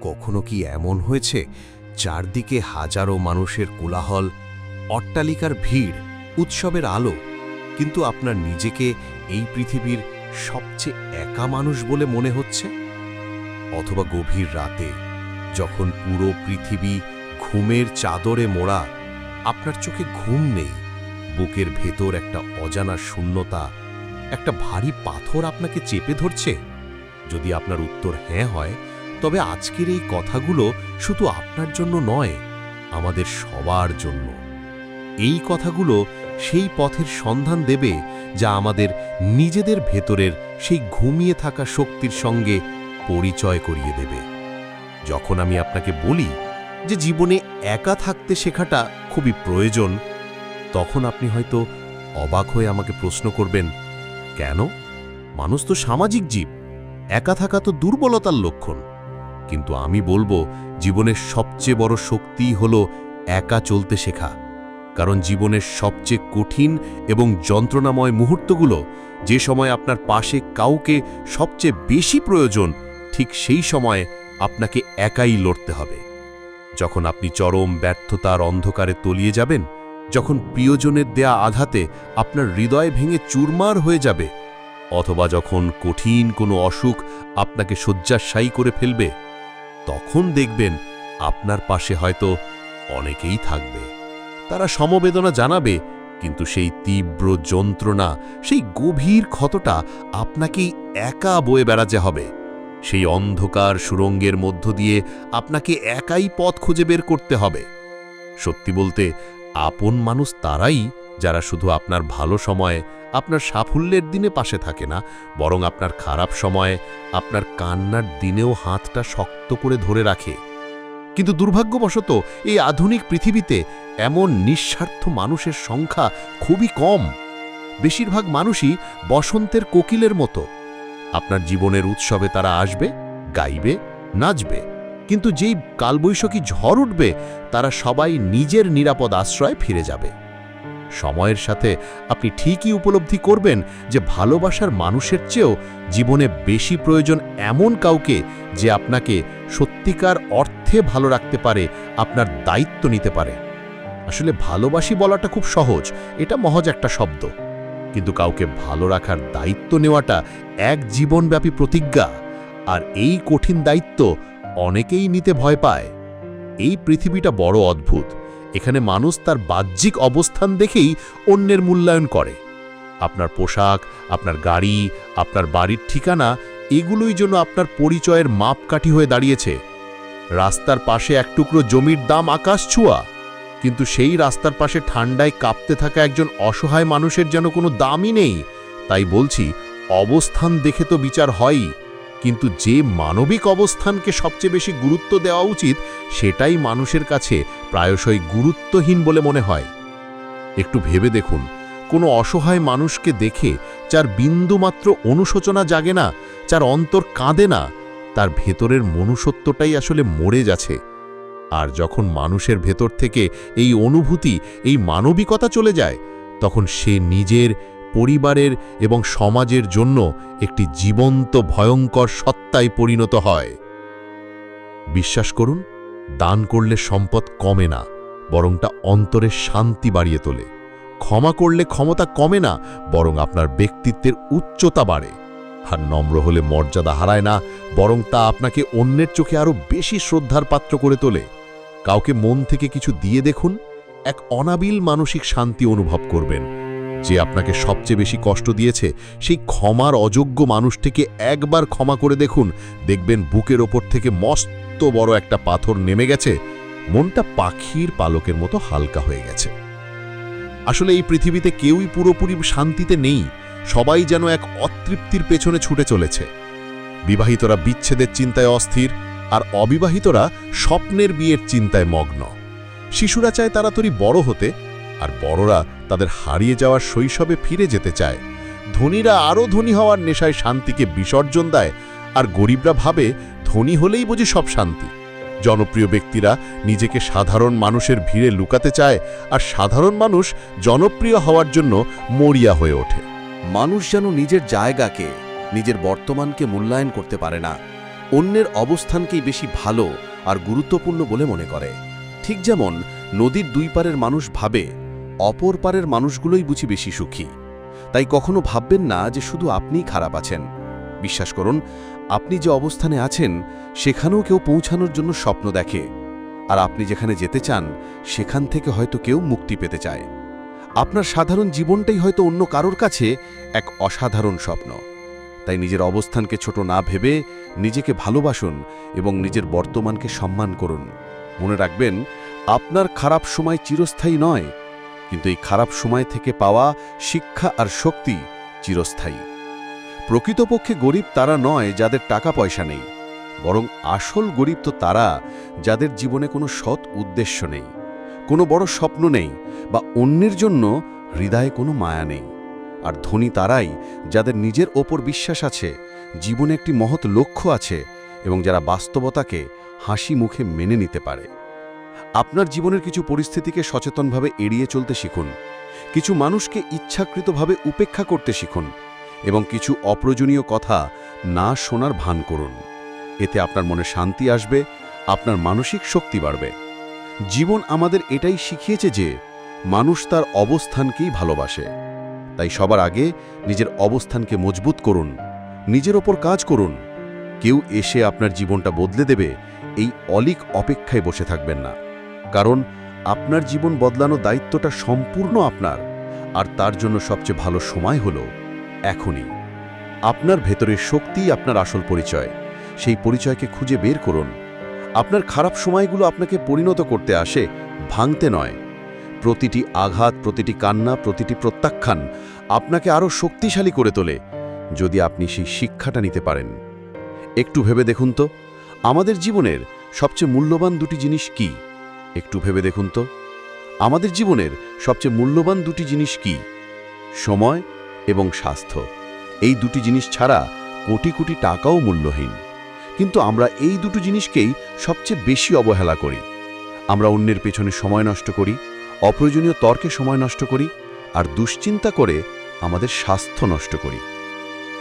কখনো কি এমন হয়েছে? চারদিকে হাজারো মানুষের কোলাহল, অট্টালিকার ভিড়, উৎসবের আলো। কিন্তু আপনার নিজেকে এই পৃথিবীর সবচেয়ে একা মানুষ বলে মনে হচ্ছে? অথবা গভীর রাতে, যখন পুরো পৃথিবী ঘুমের চাদরে মোড়া, আপনার চোখে ঘুম নেই, বুকের ভেতর একটা অজানা শূন্যতা, একটা ভারী পাথর আপনাকে চেপে ধরছে? যদি আপনার উত্তর হ্যাঁ হয় তবে আজকের এই কথাগুলো শুধু আপনার জন্য নয়, আমাদের সবার জন্য। এই কথাগুলো সেই পথের সন্ধান দেবে যা আমাদের নিজেদের ভেতরের সেই ঘুমিয়ে থাকা শক্তির সঙ্গে পরিচয় করিয়ে দেবে। যখন আমি আপনাকে বলি যে জীবনে একা থাকতে শেখাটা খুবই প্রয়োজন, তখন আপনি হয়তো অবাক হয়ে আমাকে প্রশ্ন করবেন, কেন? মানুষ তো সামাজিক জীব। একা থাকা তো দুর্বলতার লক্ষণ। কিন্তু আমি বলব, জীবনের সবচেয়ে বড় শক্তিই হল একা চলতে শেখা। কারণ জীবনের সবচেয়ে কঠিন এবং যন্ত্রণাময় মুহূর্তগুলো যে সময় আপনার পাশে কাউকে সবচেয়ে বেশি প্রয়োজন, ঠিক সেই সময়ে আপনাকে একাই লড়তে হবে। যখন আপনি চরম ব্যর্থতার অন্ধকারে তলিয়ে যাবেন, যখন প্রিয়জনের দেয়া আঘাতে আপনার হৃদয় ভেঙে চুরমার হয়ে যাবে, অথবা যখন কঠিন কোনো অসুখ আপনাকে শয্যাশায়ী করে ফেলবে তখন দেখবেন আপনার পাশে হয়তো অনেকেই থাকবে। তারা সমবেদনা জানাবে, কিন্তু সেই তীব্র যন্ত্রণা, সেই গভীর ক্ষতটা আপনাকেই একা বয়ে বেড়াতে হবে। সেই অন্ধকার সুরঙ্গের মধ্য দিয়ে আপনাকে একাই পথ খুঁজে বের করতে হবে। সত্যি বলতে, আপন মানুষ তারাই যারা শুধু আপনার ভালো সময়ে আপনার সাফল্যের দিনে পাশে থাকে না, বরং আপনার খারাপ সময়ে আপনার কান্নার দিনেও হাতটা শক্ত করে ধরে রাখে। কিন্তু দুর্ভাগ্যবশত এই আধুনিক পৃথিবীতে এমন নিঃস্বার্থ মানুষের সংখ্যা খুবই কম। বেশিরভাগ মানুষই বসন্তের কোকিলের মতো। আপনার জীবনের উৎসবে তারা আসবে, গাইবে, নাচবে। কিন্তু যেই কালবৈশাখী ঝড় উঠবে, তারা সবাই নিজের নিরাপদ আশ্রয়ে ফিরে যাবে। সময়ের সাথে আপনি ঠিকই উপলব্ধি করবেন যে ভালোবাসার মানুষের চেয়েও জীবনে বেশি প্রয়োজন এমন কাউকে যে আপনাকে সত্যিকার অর্থে ভালো রাখতে পারে, আপনার দায়িত্ব নিতে পারে। আসলে ভালোবাসি বলাটা খুব সহজ, এটা মহজ একটা শব্দ। কিন্তু কাউকে ভালো রাখার দায়িত্ব নেওয়াটা এক জীবনব্যাপী প্রতিজ্ঞা, আর এই কঠিন দায়িত্ব অনেকেই নিতে ভয় পায়। এই পৃথিবীটা বড় অদ্ভুত। এখানে মানুষ তার বাহ্যিক অবস্থান দেখেই অন্যের মূল্যায়ন করে। আপনার পোশাক, আপনার গাড়ি, আপনার বাড়ির ঠিকানা, এগুলোই জন্য আপনার পরিচয়ের মাপকাঠি হয়ে দাঁড়িয়েছে। রাস্তার পাশে এক টুকরো জমির দাম আকাশ ছোঁয়া, কিন্তু সেই রাস্তার পাশে ঠান্ডায় কাঁপতে থাকা একজন অসহায় মানুষের যেন কোনো দামই নেই। তাই বলছি, অবস্থান দেখে তো বিচার হয়ই। কিন্তু যে মানবিক অবস্থানকে সবচেয়ে বেশি গুরুত্ব দেওয়া উচিত, সেটাই মানুষের কাছে প্রায়শই গুরুত্বহীন বলে মনে হয়। একটু ভেবে দেখুন, কোনো অসহায় মানুষকে দেখে যার বিন্দুমাত্র অনুশোচনা জাগে না, যার অন্তর কাঁদে না, তার ভেতরের মনুষ্যত্বটাই আসলে মরে যাচ্ছে। আর যখন মানুষের ভেতর থেকে এই অনুভূতি, এই মানবিকতা চলে যায়, তখন সে নিজের পরিবারের এবং সমাজের জন্য একটি জীবন্ত ভয়ঙ্কর সত্তায় পরিণত হয়। বিশ্বাস করুন, দান করলে সম্পদ কমে না, বরংটা অন্তরের শান্তি বাড়িয়ে তোলে। ক্ষমা করলে ক্ষমতা কমে না, বরং আপনার ব্যক্তিত্বের উচ্চতা বাড়ে। আর নম্র হলে মর্যাদা হারায় না, বরং তা আপনাকে অন্যের চোখে আরও বেশি শ্রদ্ধার পাত্র করে তোলে। কাউকে মন থেকে কিছু দিয়ে দেখুন, এক অনাবিল মানসিক শান্তি অনুভব করবেন। যে আপনাকে সবচেয়ে বেশি কষ্ট দিয়েছে, সেই ক্ষমার অযোগ্য মানুষটিকে একবার ক্ষমা করে দেখুন। দেখবেন বুকের ওপর থেকে মস্ত বড় একটা পাথর নেমে গেছে। মনটা পাখির পালকের মতো হালকা হয়ে গেছে। আসলে এই পৃথিবীতে কেউই পুরোপুরি শান্তিতে নেই। সবাই যেন এক অতৃপ্তির পেছনে ছুটে চলেছে। বিবাহিতরা বিচ্ছেদের চিন্তায় অস্থির, আর অবিবাহিতরা স্বপ্নের বিয়ের চিন্তায় মগ্ন। শিশুরা চায় তাড়াতাড়ি বড় হতে, আর বড়রা তাদের হারিয়ে যাওয়ার শৈশবে ফিরে যেতে চায়। ধনীরা আরও ধনী হওয়ার নেশায় শান্তিকে বিসর্জন দেয় আর গরিবরা ভাবে ধনী হলেই বুঝি সব শান্তি। জনপ্রিয় ব্যক্তিরা নিজেকে সাধারণ মানুষের ভিড়ে লুকাতে চায় আর সাধারণ মানুষ জনপ্রিয় হওয়ার জন্য মরিয়া হয়ে ওঠে। মানুষ যেন নিজের জায়গাকে, নিজের বর্তমানকে মূল্যায়ন করতে পারে না, অন্যের অবস্থানকেই বেশি ভালো আর গুরুত্বপূর্ণ বলে মনে করে। ঠিক যেমন নদীর দুই পারের মানুষ ভাবে অপর পারের মানুষগুলোই বুঝি বেশি সুখী। তাই কখনো ভাববেন না যে শুধু আপনিই খারাপ আছেন। বিশ্বাস করুন, আপনি যে অবস্থানে আছেন, সেখানেও কেউ পৌঁছানোর জন্য স্বপ্ন দেখে। আর আপনি যেখানে যেতে চান, সেখান থেকে হয়তো কেউ মুক্তি পেতে চায়। আপনার সাধারণ জীবনটাই হয়তো অন্য কারোর কাছে এক অসাধারণ স্বপ্ন। তাই নিজের অবস্থানকে ছোট না ভেবে নিজেকে ভালোবাসুন এবং নিজের বর্তমানকে সম্মান করুন। মনে রাখবেন, আপনার খারাপ সময় চিরস্থায়ী নয় কিন্তু এই খারাপ সময় থেকে পাওয়া শিক্ষা আর শক্তি চিরস্থায়ী। প্রকৃতপক্ষে গরিব তারা নয় যাদের টাকা পয়সা নেই, বরং আসল গরিব তো তারা যাদের জীবনে কোনো সৎ উদ্দেশ্য নেই, কোনো বড় স্বপ্ন নেই বা অন্যের জন্য হৃদয়ে কোনো মায়া নেই। আর ধনী তারাই যাদের নিজের ওপর বিশ্বাস আছে, জীবনে একটি মহৎ লক্ষ্য আছে এবং যারা বাস্তবতাকে হাসি মুখে মেনে নিতে পারে। আপনার জীবনের কিছু পরিস্থিতিকে সচেতনভাবে এড়িয়ে চলতে শিখুন। কিছু মানুষকে ইচ্ছাকৃতভাবে উপেক্ষা করতে শিখুন এবং কিছু অপ্রয়োজনীয় কথা না শোনার ভান করুন। এতে আপনার মনে শান্তি আসবে, আপনার মানসিক শক্তি বাড়বে। জীবন আমাদের এটাই শিখিয়েছে যে মানুষ তার অবস্থানকেই ভালোবাসে। তাই সবার আগে নিজের অবস্থানকে মজবুত করুন, নিজের ওপর কাজ করুন। কেউ এসে আপনার জীবনটা বদলে দেবে, এই অলিক অপেক্ষায় বসে থাকবেন না। কারণ আপনার জীবন বদলানো দায়িত্বটা সম্পূর্ণ আপনার, আর তার জন্য সবচেয়ে ভালো সময় হল এখনই। আপনার ভেতরের শক্তিই আপনার আসল পরিচয়। সেই পরিচয়কে খুঁজে বের করুন। আপনার খারাপ সময়গুলো আপনাকে পরিণত করতে আসে, ভাঙতে নয়। প্রতিটি আঘাত, প্রতিটি কান্না, প্রতিটি প্রত্যাখ্যান আপনাকে আরও শক্তিশালী করে তোলে, যদি আপনি সেই শিক্ষাটা নিতে পারেন। একটু ভেবে দেখুন তো, আমাদের জীবনের সবচেয়ে মূল্যবান দুটি জিনিস কি? একটু ভেবে দেখুন তো। আমাদের জীবনের সবচেয়ে মূল্যবান দুটি জিনিস কি? সময় এবং স্বাস্থ্য। এই দুটি জিনিস ছাড়া কোটি কোটি টাকাও মূল্যহীন। কিন্তু আমরা এই দুটো জিনিসকেই সবচেয়ে বেশি অবহেলা করি। আমরা অন্যের পেছনে সময় নষ্ট করি, অপ্রয়োজনীয় তর্কে সময় নষ্ট করি, আর দুশ্চিন্তা করে আমাদের স্বাস্থ্য নষ্ট করি।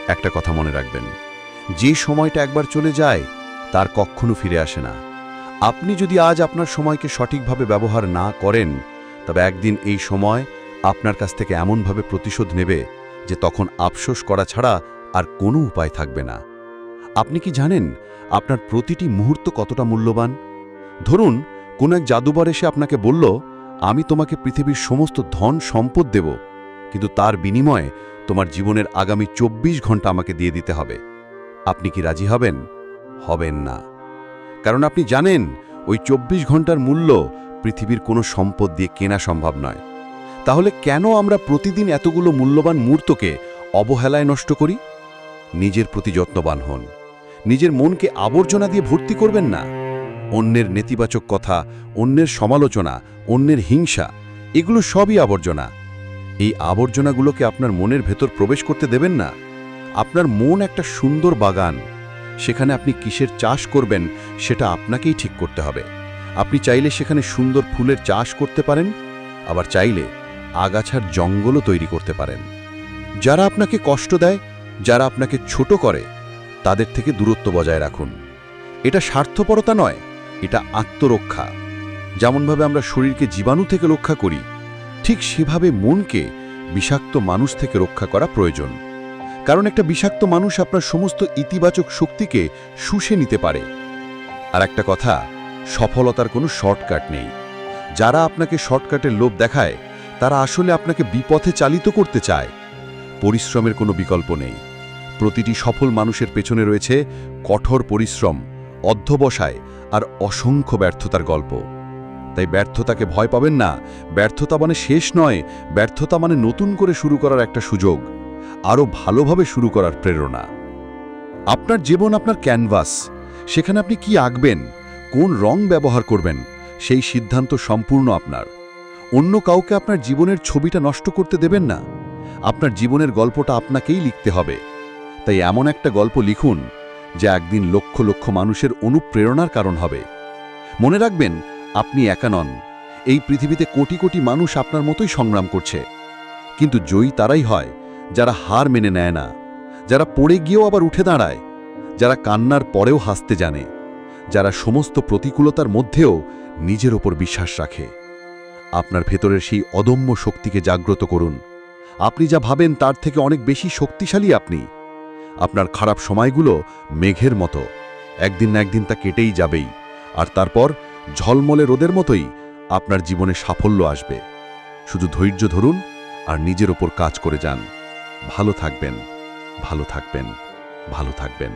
একটা কথা মনে রাখবেন, যে সময়টা একবার চলে যায়, তার কখনো ফিরে আসে না। আপনি যদি আজ আপনার সময়কে সঠিকভাবে ব্যবহার না করেন, তবে একদিন এই সময় আপনার কাছ থেকে এমনভাবে প্রতিশোধ নেবে যে তখন আফসোস করা ছাড়া আর কোনো উপায় থাকবে না। আপনি কি জানেন আপনার প্রতিটি মুহূর্ত কতটা মূল্যবান? ধরুন, কোন এক জাদুবার এসে আপনাকে বলল, আমি তোমাকে পৃথিবীর সমস্ত ধন সম্পদ দেব, কিন্তু তার বিনিময়ে তোমার জীবনের আগামী ২৪ ঘণ্টা আমাকে দিয়ে দিতে হবে। আপনি কি রাজি হবেন? হবেন না। কারণ আপনি জানেন, ওই ২৪ ঘণ্টার মূল্য পৃথিবীর কোনো সম্পদ দিয়ে কেনা সম্ভব নয়। তাহলে কেন আমরা প্রতিদিন এতগুলো মূল্যবান মুহূর্তকে অবহেলায় নষ্ট করি? নিজের প্রতি যত্নবান হন। নিজের মনকে আবর্জনা দিয়ে ভর্তি করবেন না। অন্যের নেতিবাচক কথা, অন্যের সমালোচনা, অন্যের হিংসা, এগুলো সবই আবর্জনা। এই আবর্জনাগুলোকে আপনার মনের ভেতর প্রবেশ করতে দেবেন না। আপনার মন একটা সুন্দর বাগান। সেখানে আপনি কিসের চাষ করবেন সেটা আপনাকেই ঠিক করতে হবে। আপনি চাইলে সেখানে সুন্দর ফুলের চাষ করতে পারেন, আবার চাইলে আগাছার জঙ্গলও তৈরি করতে পারেন। যারা আপনাকে কষ্ট দেয়, যারা আপনাকে ছোট করে, তাদের থেকে দূরত্ব বজায় রাখুন। এটা স্বার্থপরতা নয়, এটা আত্মরক্ষা। যেমনভাবে আমরা শরীরকে জীবাণু থেকে রক্ষা করি, ঠিক সেভাবে মনকে বিষাক্ত মানুষ থেকে রক্ষা করা প্রয়োজন। কারণ একটা বিষাক্ত মানুষ আপনার সমস্ত ইতিবাচক শক্তিকে শুষে নিতে পারে। আর একটা কথা, সফলতার কোনো শর্টকাট নেই। যারা আপনাকে শর্টকাটের লোভ দেখায়, তারা আসলে আপনাকে বিপথে চালিত করতে চায়। পরিশ্রমের কোনো বিকল্প নেই। প্রতিটি সফল মানুষের পেছনে রয়েছে কঠোর পরিশ্রম, অধ্যবসায় আর অসংখ্য ব্যর্থতার গল্প। তাই ব্যর্থতাকে ভয় পাবেন না। ব্যর্থতা মানে শেষ নয়, ব্যর্থতা মানে নতুন করে শুরু করার একটা সুযোগ। আরও ভালোভাবে শুরু করার প্রেরণা। আপনার জীবন আপনার ক্যানভাস। সেখানে আপনি কি আঁকবেন, কোন রং ব্যবহার করবেন, সেই সিদ্ধান্ত সম্পূর্ণ আপনার। অন্য কাউকে আপনার জীবনের ছবিটা নষ্ট করতে দেবেন না। আপনার জীবনের গল্পটা আপনাকেই লিখতে হবে। তাই এমন একটা গল্প লিখুন, যা একদিন লক্ষ লক্ষ মানুষের অনুপ্রেরণার কারণ হবে। মনে রাখবেন, আপনি একা নন। এই পৃথিবীতে কোটি কোটি মানুষ আপনার মতোই সংগ্রাম করছে। কিন্তু জয়ী তারাই হয়। যারা হার মেনে নেয় না, যারা পড়ে গিয়েও আবার উঠে দাঁড়ায়, যারা কান্নার পরেও হাসতে জানে, যারা সমস্ত প্রতিকূলতার মধ্যেও নিজের ওপর বিশ্বাস রাখে। আপনার ভেতরের সেই অদম্য শক্তিকে জাগ্রত করুন। আপনি যা ভাবেন তার থেকে অনেক বেশি শক্তিশালী আপনি। আপনার খারাপ সময়গুলো মেঘের মতো, একদিন না একদিন তা কেটেই যাবেই, আর তারপর ঝলমলে রোদের মতোই আপনার জীবনে সাফল্য আসবে। শুধু ধৈর্য ধরুন আর নিজের ওপর কাজ করে যান। ভালো থাকবেন ভালো থাকবেন ভালো থাকবেন।